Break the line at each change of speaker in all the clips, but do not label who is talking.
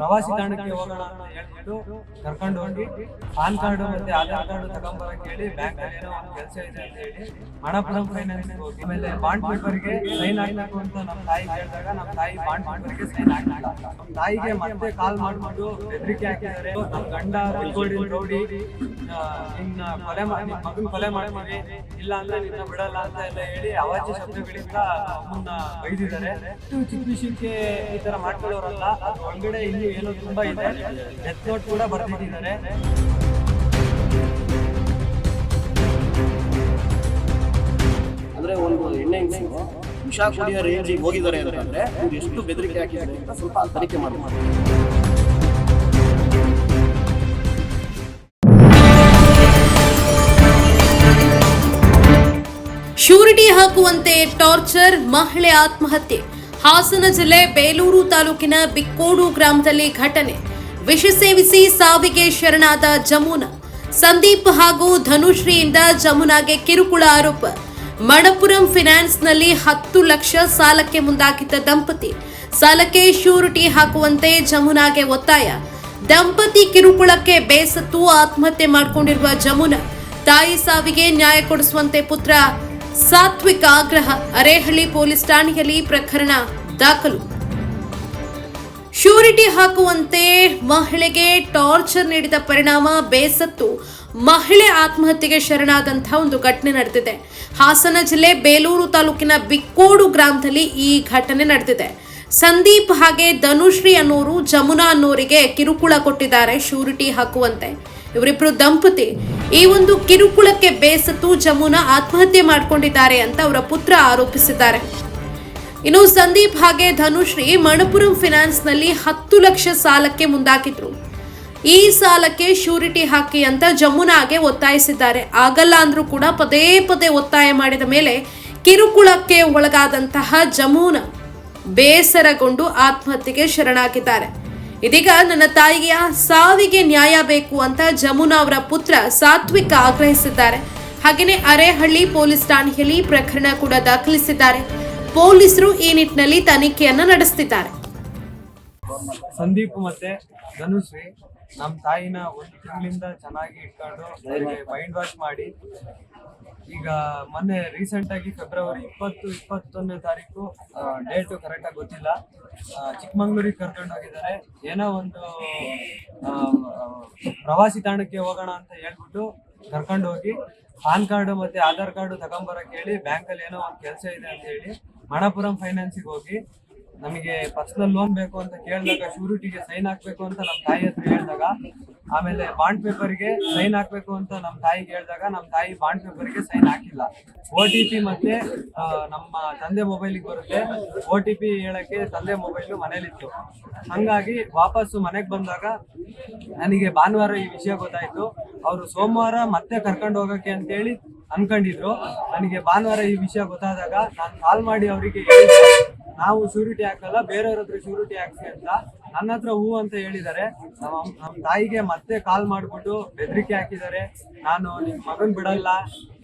ಪ್ರವಾಸಿ ತಾಣಕ್ಕೆ ಹೋಗೋಣ ಕರ್ಕೊಂಡು ಹೋಗಿ ಪಾನ್ ಕಾರ್ಡ್ ಮತ್ತೆ ಆಧಾರ್ ಕಾರ್ಡ್ ತಗೊಂಬರಕ್ ಹೇಳಿ ಬ್ಯಾಂಕ್ ಅಲ್ಲಿ ಒಂದು ಕೆಲಸ ಇದೆ ಅಂತ ಹೇಳಿ ಮಣಪುರಂ ಫೈನಾನ್ಸ್ ಹೋಗಿ. ಆಮೇಲೆ ಬಾಂಡ್ ಪೇಪರ್ಗೆ ಸೈನ್ ಹಾಕ್ಬೇಕು ಅಂತ ನಮ್ಮ ತಾಯಿ ಹೇಳಿದಾಗ ನಮ್ಮ ತಾಯಿ ಬಾಂಡ್ ಪೇಪರ್ಗೆ ಸೈನ್ ಹಾಕಿಲ್ಲ ನಮ್ಮ ತಾಯಿಗೆ ಮತ್ತೆ ಕಾಲ್ ಮಾಡ್ಬಿಟ್ಟು ಬೆದರಿಕೆ ಹಾಕಿದ್ದಾರೆ. ನಮ್ಮ ಗಂಡ ರೌಡಿ ಆ, ನಿನ್ನ ಕೊಲೆ ಮಾಡಿ ಮಗನ ಕೊಲೆ ಮಾಡ್ತೀವಿ. ಇಲ್ಲ ಅಂದ್ರೆ ನಿನ್ನ ಬಿಡಲ್ಲ ಅಂತ ಎಲ್ಲ ಹೇಳಿ ಅವಾಚ್ಯ ಶಬ್ದಗಳಿಂದ ಅಮ್ಮನ್ನ ಬೈದಿದ್ದಾರೆ. ಚಿಕ್ಕ ವಿಷಯಕ್ಕೆ ಈ ತರ ಮಾಡ್ಕೊಳ್ಳೋರಲ್ಲ. ಒಳಗಡೆ ಇನ್ನೂ ಏನೋ ತುಂಬಾ ಇದೆ. ಡೆತ್ ನೋಟ್ ಕೂಡ ಬರ್ದಿಟ್ಟಿದ್ದಾರೆ
ಅಂದ್ರೆ ಒಂದು ಎಣ್ಣೆ ವಿಷ ಕುಡಿಯೋ ರೇಂಜಿಗೆ ಹೋಗಿದ್ದಾರೆ ಅಂತಂದ್ರೆ ಇವ್ರು ಎಷ್ಟು ಬೆದರಿಕೆ ಹಾಕಿದ್ದಾರೆ ಅಂತ ಸ್ವಲ್ಪ ತನಿಖೆ ಮಾಡಿ
ಶೂರಿಟಿ ಹಾಕುವಂತೆ ಟಾರ್ಚರ್ ಮಹಿಳೆ ಆತ್ಮಹತ್ಯೆ. ಹಾಸನ ಜಿಲ್ಲೆ ಬೇಲೂರು ತಾಲೂಕಿನ ಬಿಕ್ಕೋಡು ಗ್ರಾಮದಲ್ಲಿ ಘಟನೆ. ವಿಷ ಸೇವಿಸಿ ಸಾವಿಗೆ ಶರಣಾದ ಜಮುನಾ. ಸಂದೀಪ್ ಹಾಗೂ ಧನುಶ್ರೀಯಿಂದ ಜಮುನಾಗೆ ಕಿರುಕುಳ ಆರೋಪ. ಮಣಪುರಂ ಫಿನಾನ್ಸ್ನಲ್ಲಿ ಹತ್ತು ಲಕ್ಷ ಸಾಲಕ್ಕೆ ಮುಂದಾಗಿದ್ದ ದಂಪತಿ. ಸಾಲಕ್ಕೆ ಶ್ಯೂರಿಟಿ ಹಾಕುವಂತೆ ಜಮುನಾಗೆ ಒತ್ತಾಯ. ದಂಪತಿ ಕಿರುಕುಳಕ್ಕೆ ಬೇಸತ್ತು ಆತ್ಮಹತ್ಯೆ ಮಾಡಿಕೊಂಡಿರುವ ಜಮುನಾ, ತಾಯಿ ಸಾವಿಗೆ ನ್ಯಾಯ ಕೊಡಿಸುವಂತೆ ಪುತ್ರ ಸಾತ್ವಿಕ ಆಗ್ರಹ, ಅರೇಹಳ್ಳಿ ಪೊಲೀಸ್ ಠಾಣೆಯಲ್ಲಿ ಪ್ರಕರಣ ದಾಖಲು. ಶ್ಯೂರಿಟಿ ಹಾಕುವಂತೆ ಮಹಿಳೆಗೆ ಟಾರ್ಚರ್ ನೀಡಿದ ಪರಿಣಾಮ ಬೇಸತ್ತು. ಮಹಿಳೆ ಆತ್ಮಹತ್ಯೆಗೆ ಶರಣಾದಂತಹ ಒಂದು ಘಟನೆ ನಡೆದಿದೆ. ಹಾಸನ ಜಿಲ್ಲೆ ಬೇಲೂರು ತಾಲೂಕಿನ ಬಿಕ್ಕೋಡು ಗ್ರಾಮದಲ್ಲಿ ಈ ಘಟನೆ ನಡೆದಿದೆ. ಸಂದೀಪ್ ಹಾಗೆ ಧನುಶ್ರೀ ಅನ್ನೋರು ಜಮುನಾ ಅನ್ನೋರಿಗೆ ಕಿರುಕುಳ ಕೊಟ್ಟಿದ್ದಾರೆ ಶ್ಯೂರಿಟಿ ಹಾಕುವಂತೆ. ಇವರಿಬ್ಬರು ದಂಪತಿ. ಈ ಒಂದು ಕಿರುಕುಳಕ್ಕೆ ಬೇಸತ್ತು ಜಮುನಾ ಆತ್ಮಹತ್ಯೆ ಮಾಡಿಕೊಂಡಿದ್ದಾರೆ ಅಂತ ಅವರ ಪುತ್ರ ಆರೋಪಿಸಿದ್ದಾರೆ. ಇನ್ನು ಸಂದೀಪ್ ಹಾಗೆ ಧನುಶ್ರೀ ಮಣಪುರಂ ಫಿನಾನ್ಸ್ನಲ್ಲಿ ಹತ್ತು ಲಕ್ಷ ಸಾಲಕ್ಕೆ ಮುಂದಾಕಿದ್ರು. ಈ ಸಾಲಕ್ಕೆ ಶ್ಯೂರಿಟಿ ಹಾಕಿ ಅಂತ ಜಮುನಾಗೆ ಒತ್ತಾಯಿಸಿದ್ದಾರೆ. ಆಗಲ್ಲ ಅಂದ್ರೂ ಕೂಡ ಪದೇ ಪದೇ ಒತ್ತಾಯ ಮಾಡಿದ ಮೇಲೆ ಕಿರುಕುಳಕ್ಕೆ ಒಳಗಾದಂತಹ ಜಮುನಾ ಬೇಸರಗೊಂಡು ಆತ್ಮಹತ್ಯೆಗೆ ಶರಣಾಗಿದ್ದಾರೆ. ಇದೀಗ ನನ್ನ ತಾಯಿಯ ಸಾವಿಗೆ ನ್ಯಾಯ ಬೇಕು ಅಂತ ಜಮುನಾ ಅವರ ಪುತ್ರ ಸಾತ್ವಿಕ ಆಗ್ರಹಿಸಿದ್ದಾರೆ. ಹಾಗೆಯೇ ಅರೇಹಳ್ಳಿ ಪೊಲೀಸ್ ಠಾಣೆಯಲ್ಲಿ ಪ್ರಕರಣ ಕೂಡ ದಾಖಲಿಸಿದ್ದಾರೆ. ಪೊಲೀಸರು ಈ ನಿಟ್ಟಿನಲ್ಲಿ ತನಿಖೆಯನ್ನ ನಡೆಸುತ್ತಿದ್ದಾರೆ
ಸಂದೀಪ್ ಮತ್ತೆ ಧನುಶ್ರೀ ನಮ್ಮ ತಾಯಿನ ಒಂದು ತಿಂಗಳಿಂದ ಚೆನ್ನಾಗಿ ಇಟ್ಕೊಂಡು ಮೈಂಡ್ ವಾಶ್ ಮಾಡಿ, ಈಗ ಮೊನ್ನೆ ರೀಸೆಂಟ್ ಆಗಿ ಫೆಬ್ರವರಿ ಇಪ್ಪತ್ತು, ಇಪ್ಪತ್ತೊಂದನೇ ತಾರೀಕು ಡೇಟು ಕರೆಕ್ಟಾಗಿ ಗೊತ್ತಿಲ್ಲ. ಚಿಕ್ಕಮಂಗ್ಳೂರಿಗೆ ಕರ್ಕೊಂಡು ಹೋಗಿದ್ದಾರೆ. ಏನೋ ಒಂದು ಪ್ರವಾಸಿ ತಾಣಕ್ಕೆ ಹೋಗೋಣ ಅಂತ ಹೇಳ್ಬಿಟ್ಟು ಕರ್ಕೊಂಡು ಹೋಗಿ, ಪಾನ್ ಕಾರ್ಡ್ ಮತ್ತೆ ಆಧಾರ್ ಕಾರ್ಡ್ ತಗೊಂಬರಕ್ಕೆ ಹೇಳಿ ಬ್ಯಾಂಕಲ್ಲಿ ಏನೋ ಒಂದು ಕೆಲಸ ಇದೆ ಅಂತ ಹೇಳಿ ಮಣಪುರಂ ಫೈನಾನ್ಸಿಗೆ ಹೋಗಿ ನಮಗೆ ಪರ್ಸನಲ್ ಲೋನ್ ಬೇಕು ಅಂತ ಕೇಳಿದಾಗ ಶೂರಿಟಿಗೆ ಸೈನ್ ಹಾಕ್ಬೇಕು ಅಂತ ನಮ್ಮ ತಾಯಿ ಹತ್ರ ಹೇಳಿದಾಗ, ಆಮೇಲೆ ಬಾಂಡ್ ಪೇಪರ್ಗೆ ಸೈನ್ ಹಾಕ್ಬೇಕು ಅಂತ ನಮ್ಮ ತಾಯಿಗೆ ಹೇಳಿದಾಗ ನಮ್ಮ ತಾಯಿ ಬಾಂಡ್ ಪೇಪರ್ಗೆ ಸೈನ್ ಹಾಕಿಲ್ಲ. ಓ ಟಿ ಪಿ ಮತ್ತೆ ನಮ್ಮ ತಂದೆ ಮೊಬೈಲಿಗೆ ಬರುತ್ತೆ. ಓ ಟಿ ಪಿ ಹೇಳಕ್ಕೆ ತಂದೆ ಮೊಬೈಲು ಮನೇಲಿತ್ತು. ಹಂಗಾಗಿ ವಾಪಸ್ಸು ಮನೆಗೆ ಬಂದಾಗ ನನಗೆ ಭಾನುವಾರ ಈ ವಿಷಯ ಗೊತ್ತಾಯಿತು. ಅವರು ಸೋಮವಾರ ಮತ್ತೆ ಕರ್ಕೊಂಡು ಹೋಗಕ್ಕೆ ಅಂತೇಳಿ ಅನ್ಕೊಂಡಿದ್ರು. ನನಗೆ ಭಾನುವಾರ ಈ ವಿಷಯ ಗೊತ್ತಾದಾಗ ನಾನು ಕಾಲ್ ಮಾಡಿ ಅವರಿಗೆ ನಾವು ಶೂರಿಟಿ ಹಾಕಲ್ಲ, ಬೇರೆಯವ್ರ ಹತ್ರ ಶೂರಿಟಿ ಹಾಕ್ಸಿ ಅಂತ. ನನ್ನ ಹತ್ರ ಹೂ ಅಂತ ಹೇಳಿದ್ದಾರೆ. ನಮ್ಮ ತಾಯಿಗೆ ಮತ್ತೆ ಕಾಲ್ ಮಾಡಿಬಿಟ್ಟು ಬೆದರಿಕೆ ಹಾಕಿದ್ದಾರೆ. ನಾನು ನಿಮ್ಮ ಮಗನ್ ಬಿಡಲ್ಲ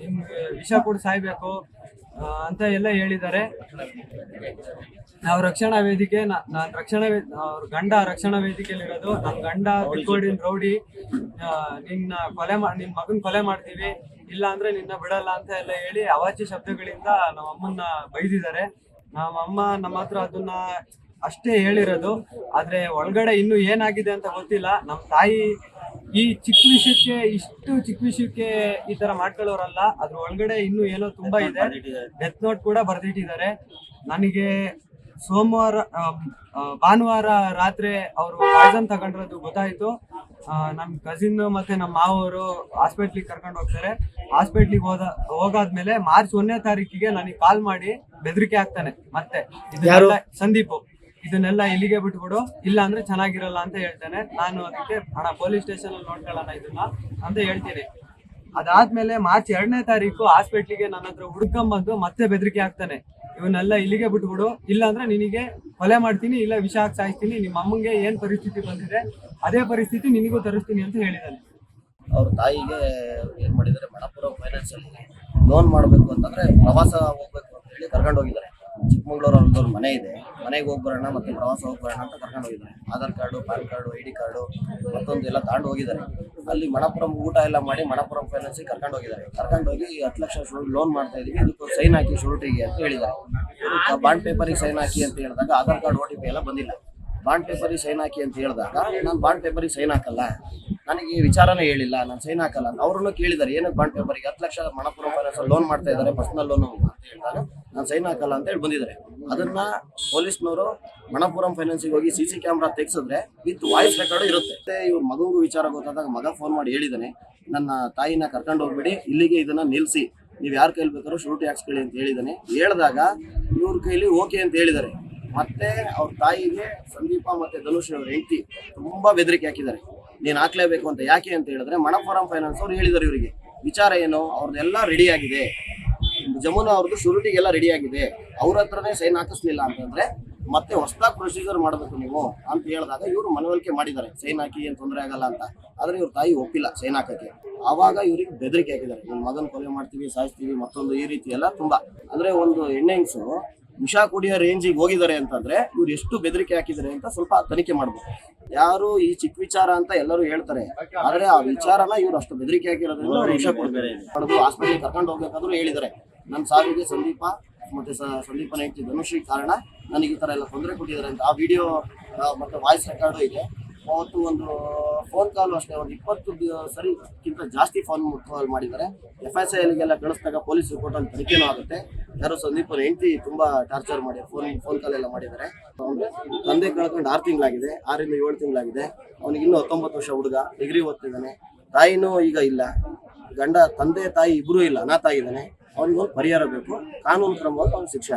ನಿಮ್ಗೆ ವಿಷ ಕೂಡ ಸಾಯ್ಬೇಕು ಅಂತ ಎಲ್ಲ ಹೇಳಿದ್ದಾರೆ. ನಾವು ರಕ್ಷಣಾ ವೇದಿಕೆ ನಾನು ರಕ್ಷಣಾ ಅವ್ರ ಗಂಡ ರಕ್ಷಣಾ ವೇದಿಕೆಯಲ್ಲಿರೋದು ನಮ್ಮ ಗಂಡ ಬಿಟ್ಕೊಡಿನ ರೌಡಿ. ನಿನ್ನ ಕೊಲೆ ಮಾ ನಿಮ್ಮ ಮಗನ ಕೊಲೆ ಮಾಡ್ತೀವಿ. ಇಲ್ಲ ಅಂದ್ರೆ ನಿನ್ನ ಬಿಡಲ್ಲ ಅಂತ ಎಲ್ಲ ಹೇಳಿ ಅವಾಚ್ಯ ಶಬ್ದಗಳಿಂದ ನಮ್ಮ ಅಮ್ಮನ್ನ ಬೈದಿದ್ದಾರೆ. ನಮ್ಮ ಅಮ್ಮ ನಮ್ಮ ಹತ್ರ ಅದನ್ನ ಅಷ್ಟೇ ಹೇಳಿರೋದು. ಆದ್ರೆ ಒಳಗಡೆ ಇನ್ನು ಏನಾಗಿದೆ ಅಂತ ಗೊತ್ತಿಲ್ಲ. ನಮ್ಮ ತಾಯಿ ಈ ಚಿಕ್ಕ ವಿಷಯಕ್ಕೆ ಇಷ್ಟು ಚಿಕ್ಕ ವಿಷಯಕ್ಕೆ ಈ ತರ ಮಾಡ್ಕೊಳ್ಳೋರಲ್ಲ. ಅದ್ರ ಒಳಗಡೆ ಇನ್ನು ಏನೋ ತುಂಬಾ ಇದೆ. ಡೆತ್ ನೋಟ್ ಕೂಡ ಬರ್ದಿಟ್ಟಿದ್ದಾರೆ. ನನಗೆ ಸೋಮವಾರ ಭಾನುವಾರ ರಾತ್ರಿ ಅವರು ಪಾಯ್ಸನ್ ತಗೊಂಡಿರೋದು ಗೊತ್ತಾಯ್ತು. ನಮ್ ಕಸಿನ್ ಮತ್ತೆ ನಮ್ಮ ಮಾವರು ಹಾಸ್ಪಿಟ್ಲಿಗೆ ಕರ್ಕೊಂಡು ಹೋಗ್ತಾರೆ. ಹಾಸ್ಪಿಟ್ಲಿಗೆ ಹೋದ ಹೋಗಾದ್ಮೇಲೆ ಮಾರ್ಚ್ ಒಂದನೇ ತಾರೀಕಿಗೆ ನನಗೆ ಕಾಲ್ ಮಾಡಿ ಬೆದರಿಕೆ ಆಗ್ತಾನೆ ಮತ್ತೆ ಇದನ್ನೆಲ್ಲ ಸಂದೀಪ್. ಇದನ್ನೆಲ್ಲ ಇಲ್ಲಿಗೆ ಬಿಟ್ಬಿಡು? ಇಲ್ಲ ಅಂದ್ರೆ ಚೆನ್ನಾಗಿರಲ್ಲ ಅಂತ ಹೇಳ್ತಾನೆ. ನಾನು ಅದಕ್ಕೆ ಹಣ ಪೊಲೀಸ್ ಸ್ಟೇಷನ್ ಅಲ್ಲಿ ನೋಡ್ಕೊಳ್ಳೋಣ ಇದನ್ನ ಅಂತ ಹೇಳ್ತೀನಿ. ಅದಾದ್ಮೇಲೆ ಮಾರ್ಚ್ ಎರಡನೇ ತಾರೀಕು ಹಾಸ್ಪಿಟ್ಲಿಗೆ ನನ್ನ ಹತ್ರ ಹುಡ್ಕೊಂಬಂದು ಮತ್ತೆ ಬೆದರಿಕೆ ಆಗ್ತಾನೆ ಇವನ್ನೆಲ್ಲ ಇಲ್ಲಿಗೆ ಬಿಟ್ಬಿಡು. ಇಲ್ಲ ಅಂದ್ರೆ ನಿನಗೆ ಕೊಲೆ ಮಾಡ್ತೀನಿ, ಇಲ್ಲ ವಿಷ ಹಾಕಿ ಸಾಯಿಸ್ತೀನಿ. ನಿಮ್ಮ ಅಮ್ಮಂಗೆ ಏನ್ ಪರಿಸ್ಥಿತಿ ಬಂದಿದೆ, ಅದೇ ಪರಿಸ್ಥಿತಿ ನಿನಗೂ ತರಿಸ್ತೀನಿ ಅಂತ ಹೇಳಿದಾನೆ
ಅವ್ರ ತಾಯಿಗೆ ಏನ್ ಮಾಡಿದ್ದಾರೆ, ಮಣಪುರ ಫೈನಾನ್ಸ್ ಅಲ್ಲಿ ಲೋನ್ ಮಾಡಬೇಕು ಅಂತಂದ್ರೆ ಪ್ರವಾಸ ಹೋಗ್ಬೇಕು ಅಂತ ಹೇಳಿ ಕರ್ಕೊಂಡು ಹೋಗಿದ್ದಾರೆ. ಚಿಕ್ಕಮಂಗ್ಳೂರು ಅವ್ರದ್ದೊಂದು ಮನೆ ಇದೆ. ಮನೆಗೆ ಹೋಗಿ ಬರೋಣ ಮತ್ತೆ ಪ್ರವಾಸ ಹೋಗಿ ಬರೋಣ ಅಂತ ಕರ್ಕೊಂಡು ಹೋಗಿದ್ದಾರೆ. Aadhaar card, PAN card, I D card ಮತ್ತೊಂದು ಎಲ್ಲ ತಗೊಂಡು ಹೋಗಿದ್ದಾರೆ. ಅಲ್ಲಿ ಮಣಪುರಂ ಊಟ ಎಲ್ಲ ಮಾಡಿ ಮಣಪುರಂ ಫೈನಾನ್ಸಿಗೆ ಕರ್ಕೊಂಡು ಹೋಗಿದ್ದಾರೆ. ಕರ್ಕೊಂಡು ಹೋಗಿ ಹತ್ತು ಲಕ್ಷ ಲೋನ್ ಮಾಡ್ತಾ ಇದೀವಿ. ಇದಕ್ಕೆ ಸೈನ್ ಹಾಕಿ ಶೂರಿಟಿಗೆ ಅಂತ ಹೇಳಿದ್ದಾರೆ. ಬಾಂಡ್ ಪೇಪರಿಗೆ ಸೈನ್ ಹಾಕಿ ಅಂತ ಹೇಳಿದಾಗ Aadhaar card O T P ಎಲ್ಲ ಬಂದಿಲ್ಲ. ಬಾಂಡ್ ಪೇಪರಿಗೆ ಸೈನ್ ಹಾಕಿ ಅಂತ ಹೇಳಿದಾಗ, ನಾನು ಬಾಂಡ್ ಪೇಪರಿಗೆ ಸೈನ್ ಹಾಕಲ್ಲ. ನನಗೆ ಈ ವಿಚಾರನೇ ಹೇಳಿಲ್ಲ, ನಾನು ಸೈನ್ ಹಾಕಲ್ಲ ಅವ್ರನ್ನು ಕೇಳಿದ್ದಾರೆ, ಏನಕ್ಕೆ ಬಾಂಡ್ ಪೇಪರಿಗೆ ಹತ್ತು ಲಕ್ಷ ಮಣಪುರ ಫೈನಾನ್ಸ್ ಲೋನ್ ಮಾಡ್ತಾ ಇದ್ದಾರೆ ಪರ್ಸನಲ್ ಲೋನ್ ಅಂತ ಹೇಳಿದಾಗ, ನಾನು ಸೈನ್ ಹಾಕಲ್ಲ ಅಂತ ಹೇಳಿ ಬಂದಿದ್ದಾರೆ. ಅದನ್ನ ಪೊಲೀಸ್ನವರು ಮಣಪುರಂ ಫೈನಾನ್ಸಿಗೆ ಹೋಗಿ ಸಿ ಸಿ ಕ್ಯಾಮ್ರಾ ತೆಗ್ಸಿದ್ರೆ ವಿತ್ ವಾಯ್ಸ್ ರೆಕಾರ್ಡ್ ಇರುತ್ತೆ. ಇವ್ರ ಮಗುಗೂ ವಿಚಾರ ಗೊತ್ತಾದಾಗ ಮಗ ಫೋನ್ ಮಾಡಿ ಹೇಳಿದ್ದಾನೆ ನನ್ನ ತಾಯಿನ ಕರ್ಕೊಂಡು ಹೋಗ್ಬಿಡಿ, ಇಲ್ಲಿಗೆ ಇದನ್ನ ನಿಲ್ಲಿಸಿ ನೀವು ಯಾರು ಕೈಲಿ ಬೇಕಾದ್ರೂ ಶೂರಿಟಿ ಹಾಕ್ಸ್ಕೊಳ್ಳಿ ಅಂತ ಹೇಳಿದ್ದಾನೆ ಹೇಳಿದಾಗ ಇವ್ರ ಕೈಲಿ ಓಕೆ ಅಂತ ಹೇಳಿದ್ದಾರೆ ಮತ್ತೆ ಅವ್ರ ತಾಯಿಗೆ ಸಂದೀಪ ಮತ್ತೆ ಧನುಷ್ ಅವ್ರ ಹೆಂಡತಿ ತುಂಬಾ ಬೆದರಿಕೆ ಹಾಕಿದ್ದಾರೆ. ನೀನ್ ಹಾಕ್ಲೇಬೇಕು ಅಂತ ಯಾಕೆ ಅಂತ ಹೇಳಿದ್ರೆ ಮಣಪುರಂ ಫೈನಾನ್ಸ್ ಅವ್ರು ಹೇಳಿದ್ದಾರೆ ಇವರಿಗೆ. ವಿಚಾರ ಏನು? ಅವ್ರದ್ದೆಲ್ಲ ರೆಡಿ ಆಗಿದೆ. ಜಮುನಾ ಅವ್ರದ್ದು ಶುರುಟಿಗೆಲ್ಲ ರೆಡಿ ಆಗಿದೆ. ಅವ್ರ ಹತ್ರನೇ ಸೈನ್ ಹಾಕಿಸ್ಲಿಲ್ಲ ಅಂತಂದ್ರೆ ಮತ್ತೆ ಹೊಸದಾಗಿ ಪ್ರೊಸೀಜರ್ ಮಾಡಬೇಕು ನೀವು ಅಂತ ಹೇಳಿದಾಗ ಇವರು ಮನವೊಲಿಕೆ ಮಾಡಿದ್ದಾರೆ. ಸೈನ್ ಹಾಕಿ ಏನು ತೊಂದರೆ ಆಗಲ್ಲ ಅಂತ. ಆದ್ರೆ ಇವ್ರ ತಾಯಿ ಒಪ್ಪಿಲ್ಲ ಸೈನ್ ಹಾಕಕ್ಕೆ. ಆವಾಗ ಇವ್ರಿಗೆ ಬೆದರಿಕೆ ಹಾಕಿದ್ದಾರೆ. ನನ್ನ ಮಗನ್ ಕೊಲೆ ಮಾಡ್ತೀವಿ, ಸಾಯಿಸ್ತೀವಿ, ಮತ್ತೊಂದು ಈ ರೀತಿ ಎಲ್ಲ ತುಂಬಾ. ಅಂದ್ರೆ ಒಂದು ಹೆಣ್ಣೆಂಗ್ಸು ವಿಷ ಕುಡಿಯೋ ರೇಂಜಿಗೆ ಹೋಗಿದ್ದಾರೆ ಅಂತಂದ್ರೆ ಇವ್ರು ಎಷ್ಟು ಬೆದರಿಕೆ ಹಾಕಿದ್ದಾರೆ ಅಂತ ಸ್ವಲ್ಪ ತನಿಖೆ ಮಾಡ್ಬೇಕು. ಯಾರು ಈ ಚಿಕ್ಕ ವಿಚಾರ ಅಂತ ಎಲ್ಲರೂ ಹೇಳ್ತಾರೆ. ಆದ್ರೆ ಆ ವಿಚಾರನ ಇವ್ರು ಅಷ್ಟು ಬೆದರಿಕೆ ಹಾಕಿರೋದ್ರಿಂದ ವಿಷ ಕೊಡ್ತಾರೆ ಹಾಸ್ಪಿಟಲ್ ಕರ್ಕೊಂಡು ಹೋಗ್ಬೇಕಾದ್ರು ಹೇಳಿದ್ದಾರೆ. ನನ್ನ ಸಾವಿಗೆ ಸಂದೀಪ ಮತ್ತೆ ಸಂದೀಪನ ಹೆಂಡತಿ ಧನುಶ್ರೀ ಕಾರಣ ನನಗೆ ಈ ತರ ಎಲ್ಲ ತೊಂದರೆ ಕೊಟ್ಟಿದ್ದಾರೆ ಅಂತ ಆ ವಿಡಿಯೋ ಮತ್ತೆ ವಾಯ್ಸ್ ರೆಕಾರ್ಡು ಇದೆ. ಅವತ್ತು ಒಂದು ಫೋನ್ ಕಾಲ್ ಅಷ್ಟೇ, ಒಂದು ಇಪ್ಪತ್ತು ಸರಿಗಿಂತ ಜಾಸ್ತಿ ಫೋನ್ ಕಾಲ್ ಮಾಡಿದ್ದಾರೆ. ಎಫ್ ಎಸ್ ಐ ಎಲ್ಗೆಲ್ಲ ಕಳಿಸಿದಾಗ ಪೊಲೀಸ್ ರಿಪೋರ್ಟ್ ಅಲ್ಲಿ ತನಿಖೆನೂ ಆಗುತ್ತೆ. ಯಾರು ಸಂದೀಪನ ಹೆಂಡತಿ ತುಂಬಾ ಟಾರ್ಚರ್ ಮಾಡಿ ಫೋನ್ ಫೋನ್ ಕಾಲ್ ಎಲ್ಲ ಮಾಡಿದ್ದಾರೆ. ತಂದೆ ಕಳ್ಕೊಂಡು ಆರು ತಿಂಗಳಾಗಿದೆ, ಆರಿಂದ ಏಳು ತಿಂಗಳಾಗಿದೆ. ಅವನಿಗೆ ಇನ್ನೂ ಹತ್ತೊಂಬತ್ತು ವರ್ಷ ಹುಡುಗ, ಡಿಗ್ರಿ ಓದ್ತಿದ್ದಾನೆ. ತಾಯಿನೂ ಈಗ ಇಲ್ಲ. ಗಂಡ, ತಂದೆ, ತಾಯಿ ಇಬ್ಬರೂ ಇಲ್ಲ, ಅನಾಥ ಆಗಿದ್ದಾನೆ. ಅವನಿಗೊಂದು ಪರಿಹಾರ ಬೇಕು. ಕಾನೂನು ಕ್ರಮವಾಗಿ ಅವ್ನಿಗೆ ಶಿಕ್ಷೆ